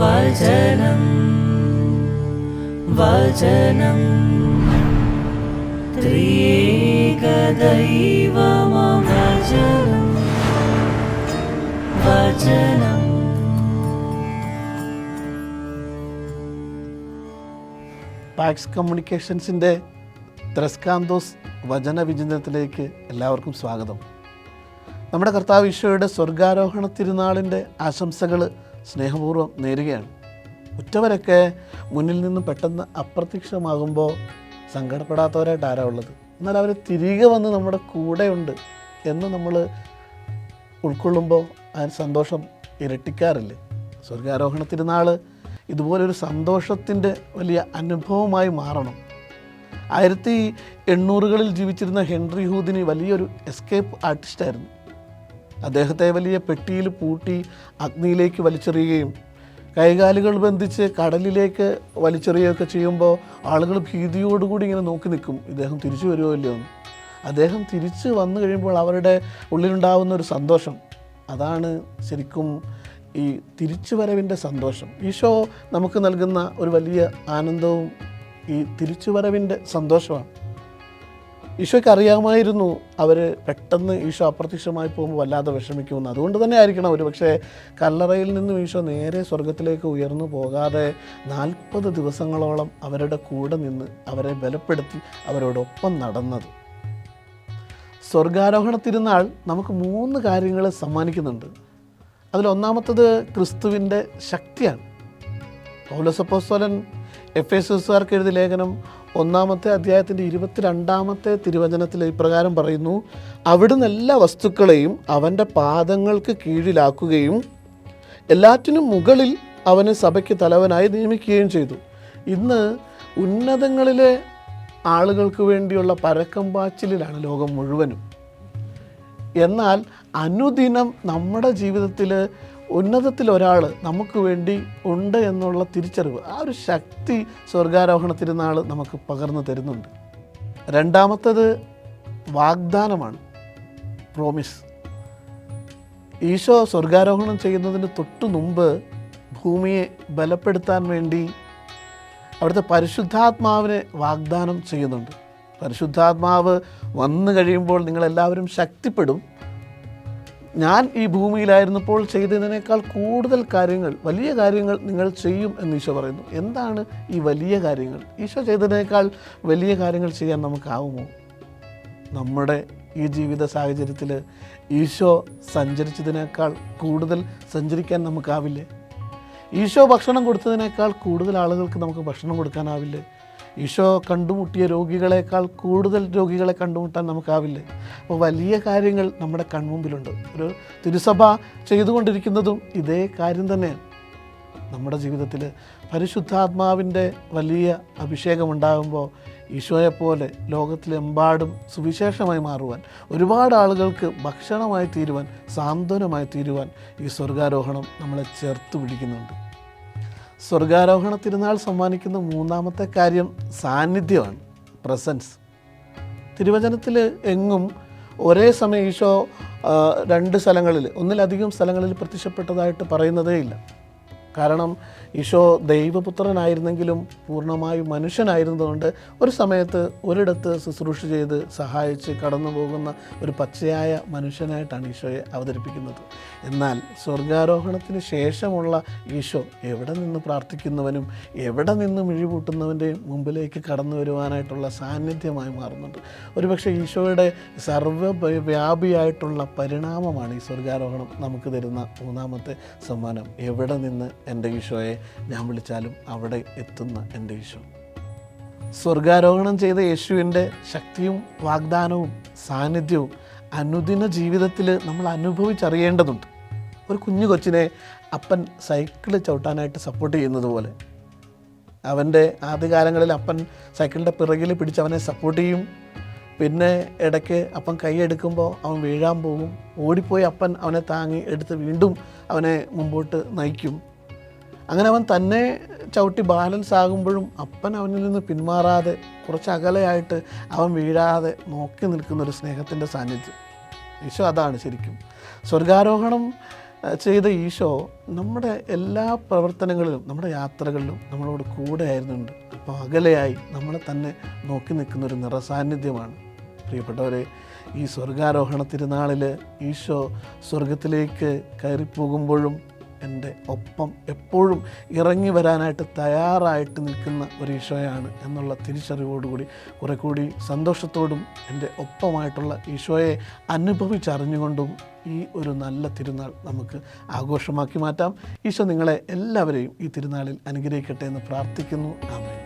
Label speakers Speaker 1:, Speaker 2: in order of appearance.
Speaker 1: വചനം വചനം. ത്രിയേകദൈവമം വചനം. വചനം
Speaker 2: പാക്സ് കമ്മ്യൂണിക്കേഷൻസിന്റെ ത്രസ്കാന്തോസ് വചന വിചിന്തനത്തിലേക്ക് എല്ലാവർക്കും സ്വാഗതം. നമ്മുടെ കർത്താവ് ഈശോയുടെ സ്വർഗാരോഹണ തിരുനാളിന്റെ ആശംസകൾ സ്നേഹപൂർവം നേരുകയാണ്. ഉറ്റവരൊക്കെ മുന്നിൽ നിന്ന് പെട്ടെന്ന് അപ്രത്യക്ഷമാകുമ്പോൾ സങ്കടപ്പെടാത്തവരായിട്ട് ആരാ ഉള്ളത്? എന്നാൽ അവർ തിരികെ വന്ന് നമ്മുടെ കൂടെയുണ്ട് എന്ന് നമ്മൾ ഉൾക്കൊള്ളുമ്പോൾ ആ സന്തോഷം ഇരട്ടിക്കാറില്ലേ? സ്വർഗാരോഹണ തിരുനാൾ ഇതുപോലൊരു സന്തോഷത്തിന്റെ വലിയ അനുഭവമായി മാറണം. ആയിരത്തി എണ്ണൂറുകളിൽ ജീവിച്ചിരുന്ന ഹെൻറി ഹൂദിനി വലിയൊരു എസ്കേപ്പ് ആർട്ടിസ്റ്റായിരുന്നു. അദ്ദേഹത്തെ വലിയ പെട്ടിയിൽ പൂട്ടി അഗ്നിയിലേക്ക് വലിച്ചെറിയുകയും കൈകാലുകൾ ബന്ധിച്ച് കടലിലേക്ക് വലിച്ചെറിയുകയൊക്കെ ചെയ്യുമ്പോൾ ആളുകൾ ഭീതിയോടുകൂടി ഇങ്ങനെ നോക്കി നിൽക്കും ഇദ്ദേഹം തിരിച്ചു വരുമോ ഇല്ലയോ എന്ന്. അദ്ദേഹം തിരിച്ച് വന്നു കഴിയുമ്പോൾ അവരുടെ ഉള്ളിലുണ്ടാവുന്ന ഒരു സന്തോഷം. അതാണ് ശരിക്കും ഈ തിരിച്ചുവരവിന്റെ സന്തോഷം. ഈശോ നമുക്ക് നൽകുന്ന ഒരു വലിയ ആനന്ദവും ഈ തിരിച്ചുവരവിന്റെ സന്തോഷമാണ്. ഈശോയ്ക്ക് അറിയാമായിരുന്നു അവർ പെട്ടെന്ന് ഈശോ അപ്രത്യക്ഷമായി പോകുമ്പോൾ വല്ലാതെ വിഷമിക്കുമെന്ന്. അതുകൊണ്ട് തന്നെ ആയിരിക്കണം ഒരു പക്ഷേ കല്ലറയിൽ നിന്നും ഈശോ നേരെ സ്വർഗത്തിലേക്ക് ഉയർന്നു പോകാതെ നാൽപ്പത് ദിവസങ്ങളോളം അവരുടെ കൂടെ നിന്ന് അവരെ ബലപ്പെടുത്തി അവരോടൊപ്പം നടന്നത്. സ്വർഗാരോഹണ തിരുനാൾ നമുക്ക് മൂന്ന് കാര്യങ്ങൾ സമ്മാനിക്കുന്നുണ്ട്. അതിലൊന്നാമത്തത് ക്രിസ്തുവിന്റെ ശക്തിയാണ്. പൗലസപ്പോസ്തോലൻ എഫ് എസ് എഴുതിയ ലേഖനം ഒന്നാമത്തെ അധ്യായത്തിന്റെ ഇരുപത്തിരണ്ടാമത്തെ തിരുവചനത്തിൽ ഇപ്രകാരം പറയുന്നു അവിടുന്ന് എല്ലാ വസ്തുക്കളെയും അവന്റെ പാദങ്ങൾക്ക് കീഴിലാക്കുകയും എല്ലാറ്റിനും മുകളിൽ അവനെ സഭയ്ക്ക് തലവനായി നിയമിക്കുകയും ചെയ്തു. ഇന്ന് ഉന്നതങ്ങളിലെ ആളുകൾക്ക് വേണ്ടിയുള്ള പരക്കം പാച്ചിലിലാണ് ലോകം മുഴുവനും. എന്നാൽ അനുദിനം നമ്മുടെ ജീവിതത്തിൽ ഉന്നതത്തിൽ ഒരാൾ നമുക്ക് വേണ്ടി ഉണ്ട് എന്നുള്ള തിരിച്ചറിവ് ആ ഒരു ശക്തി സ്വർഗാരോഹണ തിരുനാൾ നമുക്ക് പകർന്നു തരുന്നുണ്ട്. രണ്ടാമത്തത് വാഗ്ദാനമാണ് പ്രോമിസ് ഈശോ സ്വർഗാരോഹണം ചെയ്യുന്നതിന് തൊട്ടു മുമ്പ് ഭൂമിയെ ബലപ്പെടുത്താൻ വേണ്ടി അവിടുത്തെ പരിശുദ്ധാത്മാവിനെ വാഗ്ദാനം ചെയ്യുന്നുണ്ട്. പരിശുദ്ധാത്മാവ് വന്നു കഴിയുമ്പോൾ നിങ്ങളെല്ലാവരും ശക്തിപ്പെടും. ഞാൻ ഈ ഭൂമിയിലായിരുന്നപ്പോൾ ചെയ്തതിനേക്കാൾ കൂടുതൽ കാര്യങ്ങൾ വലിയ കാര്യങ്ങൾ നിങ്ങൾ ചെയ്യും എന്ന് ഈശോ പറയുന്നു. എന്താണ് ഈ വലിയ കാര്യങ്ങൾ? ഈശോ ചെയ്തതിനേക്കാൾ വലിയ കാര്യങ്ങൾ ചെയ്യാൻ നമുക്കാവുമോ? നമ്മുടെ ഈ ജീവിത സാഹചര്യത്തിൽ ഈശോ സഞ്ചരിച്ചതിനേക്കാൾ കൂടുതൽ സഞ്ചരിക്കാൻ നമുക്കാവില്ലേ? ഈശോ ഭക്ഷണം കൊടുത്തതിനേക്കാൾ കൂടുതൽ ആളുകൾക്ക് നമുക്ക് ഭക്ഷണം കൊടുക്കാനാവില്ലേ? ഈശോ കണ്ടുമുട്ടിയ രോഗികളെക്കാൾ കൂടുതൽ രോഗികളെ കണ്ടുമുട്ടാൻ നമുക്കാവില്ലേ? അപ്പോൾ വലിയ കാര്യങ്ങൾ നമ്മുടെ കൺമുമ്പിലുണ്ട്. ഒരു തിരുസഭ ചെയ്തുകൊണ്ടിരിക്കുന്നതും ഇതേ കാര്യം തന്നെയാണ്. നമ്മുടെ ജീവിതത്തിൽ പരിശുദ്ധാത്മാവിന്റെ വലിയ അഭിഷേകമുണ്ടാകുമ്പോൾ ഈശോയെപ്പോലെ ലോകത്തിലെമ്പാടും സുവിശേഷമായി മാറുവാൻ ഒരുപാട് ആളുകൾക്ക് ഭക്ഷണമായി തീരുവാൻ സാന്ത്വനമായി തീരുവാൻ ഈ സ്വർഗാരോഹണം നമ്മളെ ചേർത്ത് പിടിക്കുന്നുണ്ട്. സ്വർഗാരോഹണ തിരുനാൾ സമ്മാനിക്കുന്ന മൂന്നാമത്തെ കാര്യം സാന്നിധ്യമാണ് പ്രസൻസ് തിരുവചനത്തിൽ എങ്ങും ഒരേ സമയം ഈശോ രണ്ട് സ്ഥലങ്ങളിൽ ഒന്നിലധികം സ്ഥലങ്ങളിൽ പ്രത്യക്ഷപ്പെട്ടതായിട്ട് പറയുന്നതേ ഇല്ല കാരണം ഈശോ ദൈവപുത്രനായിരുന്നെങ്കിലും പൂർണമായും മനുഷ്യനായിരുന്നതുകൊണ്ട് ഒരു സമയത്ത് ഒരിടത്ത് ശുശ്രൂഷ ചെയ്ത് സഹായിച്ച് കടന്നു പോകുന്ന ഒരു പച്ചയായ മനുഷ്യനായിട്ടാണ് ഈശോയെ അവതരിപ്പിക്കുന്നത്. എന്നാൽ സ്വർഗാരോഹണത്തിന് ശേഷമുള്ള ഈശോ എവിടെ നിന്ന് പ്രാർത്ഥിക്കുന്നവനും എവിടെ നിന്ന് മിഴിപൂട്ടുന്നവന്റെയും മുമ്പിലേക്ക് കടന്നു വരുവാനായിട്ടുള്ള സാന്നിധ്യമായി മാറുന്നുണ്ട്. ഒരുപക്ഷെ ഈശോയുടെ സർവവ്യാപിയായിട്ടുള്ള പരിണാമമാണ് ഈ സ്വർഗാരോഹണം നമുക്ക് തരുന്ന മൂന്നാമത്തെ സമ്മാനം. എവിടെ നിന്ന് എന്റെ ഈശോയെ ഞാൻ വിളിച്ചാലും അവിടെ എത്തുന്ന എന്റെ ഈശോ. സ്വർഗാരോഹണം ചെയ്ത യേശുവിന്റെ ശക്തിയും വാഗ്ദാനവും സാന്നിധ്യവും അനുദിന ജീവിതത്തിൽ നമ്മൾ അനുഭവിച്ചറിയേണ്ടതുണ്ട്. ഒരു കുഞ്ഞു കൊച്ചിനെ അപ്പൻ സൈക്കിൾ ചവിട്ടാനായിട്ട് സപ്പോർട്ട് ചെയ്യുന്നത് പോലെ. അവന്റെ ആദ്യകാലങ്ങളിൽ അപ്പൻ സൈക്കിളിന്റെ പിറകിൽ പിടിച്ച് അവനെ സപ്പോർട്ട് ചെയ്യും. പിന്നെ ഇടയ്ക്ക് അപ്പൻ കൈയെടുക്കുമ്പോൾ അവൻ വീഴാൻ പോകും. ഓടിപ്പോയി അപ്പൻ അവനെ താങ്ങി എടുത്ത് വീണ്ടും അവനെ മുമ്പോട്ട് നയിക്കും. അങ്ങനെ അവൻ തന്നെ ചവിട്ടി ബാലൻസ് ആകുമ്പോഴും അപ്പൻ അവനിൽ നിന്ന് പിന്മാറാതെ കുറച്ച് അകലെയായിട്ട് അവൻ വീഴാതെ നോക്കി നിൽക്കുന്ന ഒരു സ്നേഹത്തിന്റെ സാന്നിധ്യം. ഈശോ അതാണ് ശരിക്കും. സ്വർഗാരോഹണം ചെയ്ത ഈശോ നമ്മുടെ എല്ലാ പ്രവർത്തനങ്ങളിലും നമ്മുടെ യാത്രകളിലും നമ്മളോട് കൂടെ ആയിരുന്നുണ്ട് അപ്പോൾ അകലെയായി നമ്മളെ തന്നെ നോക്കി നിൽക്കുന്ന ഒരു നിറസാന്നിധ്യമാണ്. പ്രിയപ്പെട്ടവരെ ഈ സ്വർഗാരോഹണ തിരുനാളിൽ ഈശോ സ്വർഗത്തിലേക്ക് കയറിപ്പോകുമ്പോഴും എന്റെ ഒപ്പം എപ്പോഴും ഇറങ്ങി വരാനായിട്ട് തയ്യാറായിട്ട് നിൽക്കുന്ന ഒരു ഈശോയാണ് എന്നുള്ള തിരിച്ചറിവോടുകൂടി കുറെ കൂടി സന്തോഷത്തോടും എന്റെ ഒപ്പമായിട്ടുള്ള ഈശോയെ അനുഭവിച്ചറിഞ്ഞുകൊണ്ടും ഈ ഒരു നല്ല തിരുനാൾ നമുക്ക് ആഘോഷമാക്കി മാറ്റാം. ഈശോ നിങ്ങളെ എല്ലാവരെയും ഈ തിരുനാളിൽ അനുഗ്രഹിക്കട്ടെ എന്ന് പ്രാർത്ഥിക്കുന്നു. ആമേൻ.